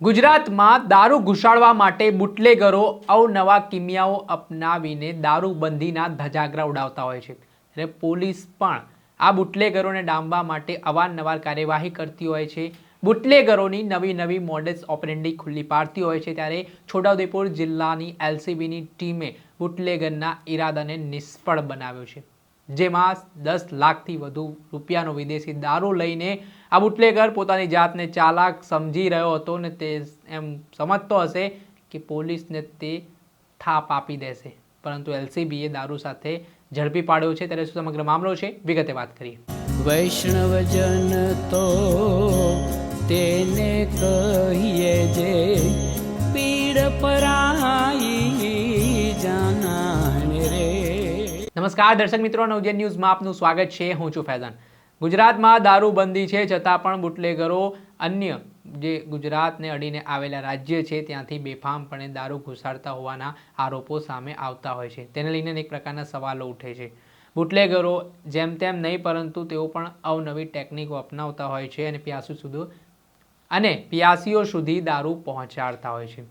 ગુજરાતમાં દારૂ ઘુસાડવા માટે બુટલેગરો અવનવા કિમિયાઓ અપનાવીને દારૂબંધીના ધજાગરા ઉડાવતા હોય છે. ત્યારે પોલીસ પણ આ બુટલેગરોને ડામવા માટે અવારનવાર કાર્યવાહી કરતી હોય છે. બુટલેગરોની નવી નવી મોડેલ્સ ઓપરેન્ડી ખુલ્લી પાડતી હોય છે. ત્યારે છોટાઉદેપુર જિલ્લાની એલસીબીની ટીમે બુટલેગરના ઈરાદાને નિષ્ફળ બનાવ્યો છે. જેમાં દસ લાખથી વધુ રૂપિયાનો વિદેશી દારૂ લઈને આ બુટલેગર પોતાની જાતને ચાલાક સમજી રહ્યો હતો ને તે એમ સમજતો હશે કે પોલીસને તે થાપ આપી દેશે. પરંતુ એલસીબીએ દારૂ સાથે ઝડપી પાડ્યો છે. ત્યારે શું સમગ્ર મામલો છે? વિગતે વાત કરીએ. વૈષ્ણવજન તો તેને કહીએ જે પીડ પરાઈ નમસ્કાર, દર્શક મિત્રો, નવજેન ન્યૂઝમાં આપનું સ્વાગત છે. હું છું ફૈઝાન. ગુજરાતમાં દારૂબંધી છે છતાં પણ બુટલેગરો અન્ય જે ગુજરાતને અડીને આવેલા રાજ્ય છે ત્યાંથી બેફામપણે દારૂ ઘુસાડતા હોવાના આરોપો સામે આવતા હોય છે. તેને લઈને અનેક પ્રકારના સવાલો ઉઠે છે. બુટલેગરો જેમ તેમ નહીં, પરંતુ તેઓ પણ અવનવી ટેકનિકો અપનાવતા હોય છે અને પ્યાસુ સુધી અને પિયાસીઓ સુધી દારૂ પહોંચાડતા હોય છે.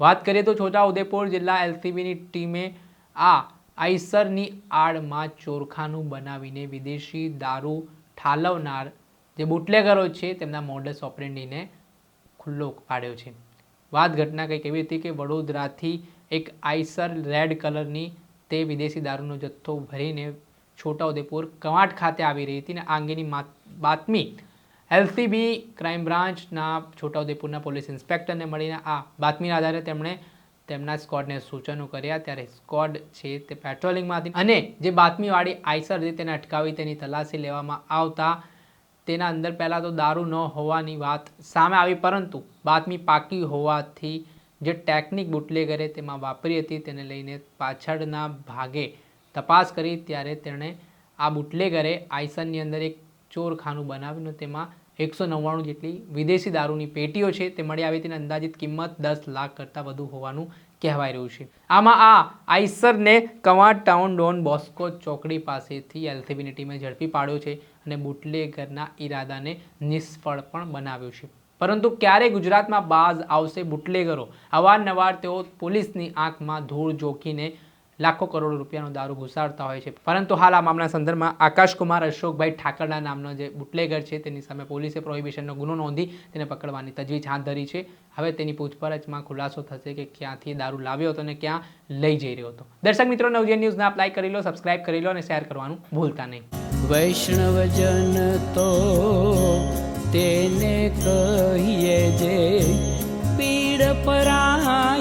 વાત કરીએ તો છોટાઉદેપુર જિલ્લા એલસીબીની ટીમે આ આઈસરની આડમાં ચોરખાનું બનાવીને વિદેશી દારૂ ઠાલવનાર જે બુટલેગરો છે તેમના મોડસ ઓપરેન્ડીને ખુલ્લો પાડ્યો છે. વાત ઘટના કંઈક એવી હતી કે વડોદરાથી એક આઈસર રેડ કલરની તે વિદેશી દારૂનો જથ્થો ભરીને છોટાઉદેપુર કવાંટ ખાતે આવી રહી હતી અને આ અંગેની બાતમી એલસીબી ક્રાઇમ બ્રાન્ચના છોટાઉદેપુરના પોલીસ ઇન્સ્પેક્ટરને મળીને આ બાતમીના આધારે તેમણે તેમના સ્કોડને સૂચનો કર્યા ત્યારે સ્કોડ છે તે પેટ્રોલિંગમાં હતી અને જે બાતમીવાળી આઈસર હતી તેને અટકાવી તેની તલાશી લેવામાં આવતા તેના અંદર પહેલાં તો દારૂ ન હોવાની વાત સામે આવી, પરંતુ બાતમી પાકી હોવાથી જે ટેકનિક બુટલેગરે તેમાં વાપરી હતી તેને લઈને પાછળના ભાગે તપાસ કરી ત્યારે તેણે આ બુટલેગરે આઈસરની અંદર એક ચોરખાનું બનાવ્યું તેમાં એકસો નવ્વાણું જેટલી વિદેશી દારૂની પેટીઓ છે તે મળી આવી તેની અંદાજિત કિંમત દસ લાખ કરતાં વધુ હોવાનું કહેવાય રહ્યું છે. આમાં આ આઈસરને કવાટ ટાઉન ડોન બોસ્કો ચોકડી પાસેથી એલસીબીની ટીમે ઝડપી પાડ્યો છે અને બુટલેગરના ઈરાદાને નિષ્ફળ પણ બનાવ્યો છે. પરંતુ ક્યારે ગુજરાતમાં બાઝ આવશે બુટલેગરો? અવારનવાર તેઓ પોલીસની આંખમાં ધૂળ જોખીને લાખો કરોડો રૂપિયાનો દારૂ ઘુસાડતા હોય છે. પરંતુ હાલ આ મામલા સંદર્ભમાં આકાશકુમાર અશોકભાઈ ઠાકરના નામનો જે બુટલેગર છે, તેની સામે પોલીસે પ્રોહિબિશનનો ગુનો નોંધી તેને પકડવાની તજવીજ હાથ ધરી છે. હવે તેની પૂછપરછમાં ખુલાસો થશે કે ક્યાંથી દારૂ લાવ્યો હતો અને ક્યાં લઈ જઈ રહ્યો હતો. દર્શક મિત્રો, નવજીવન ન્યૂઝને આપ લાઈક કરી લો, સબસ્ક્રાઇબ કરી લો અને શેર કરવાનું ભૂલતા નહીં. વૈષ્ણવજન તો તેને કહીએ જે પીડ પરાઈ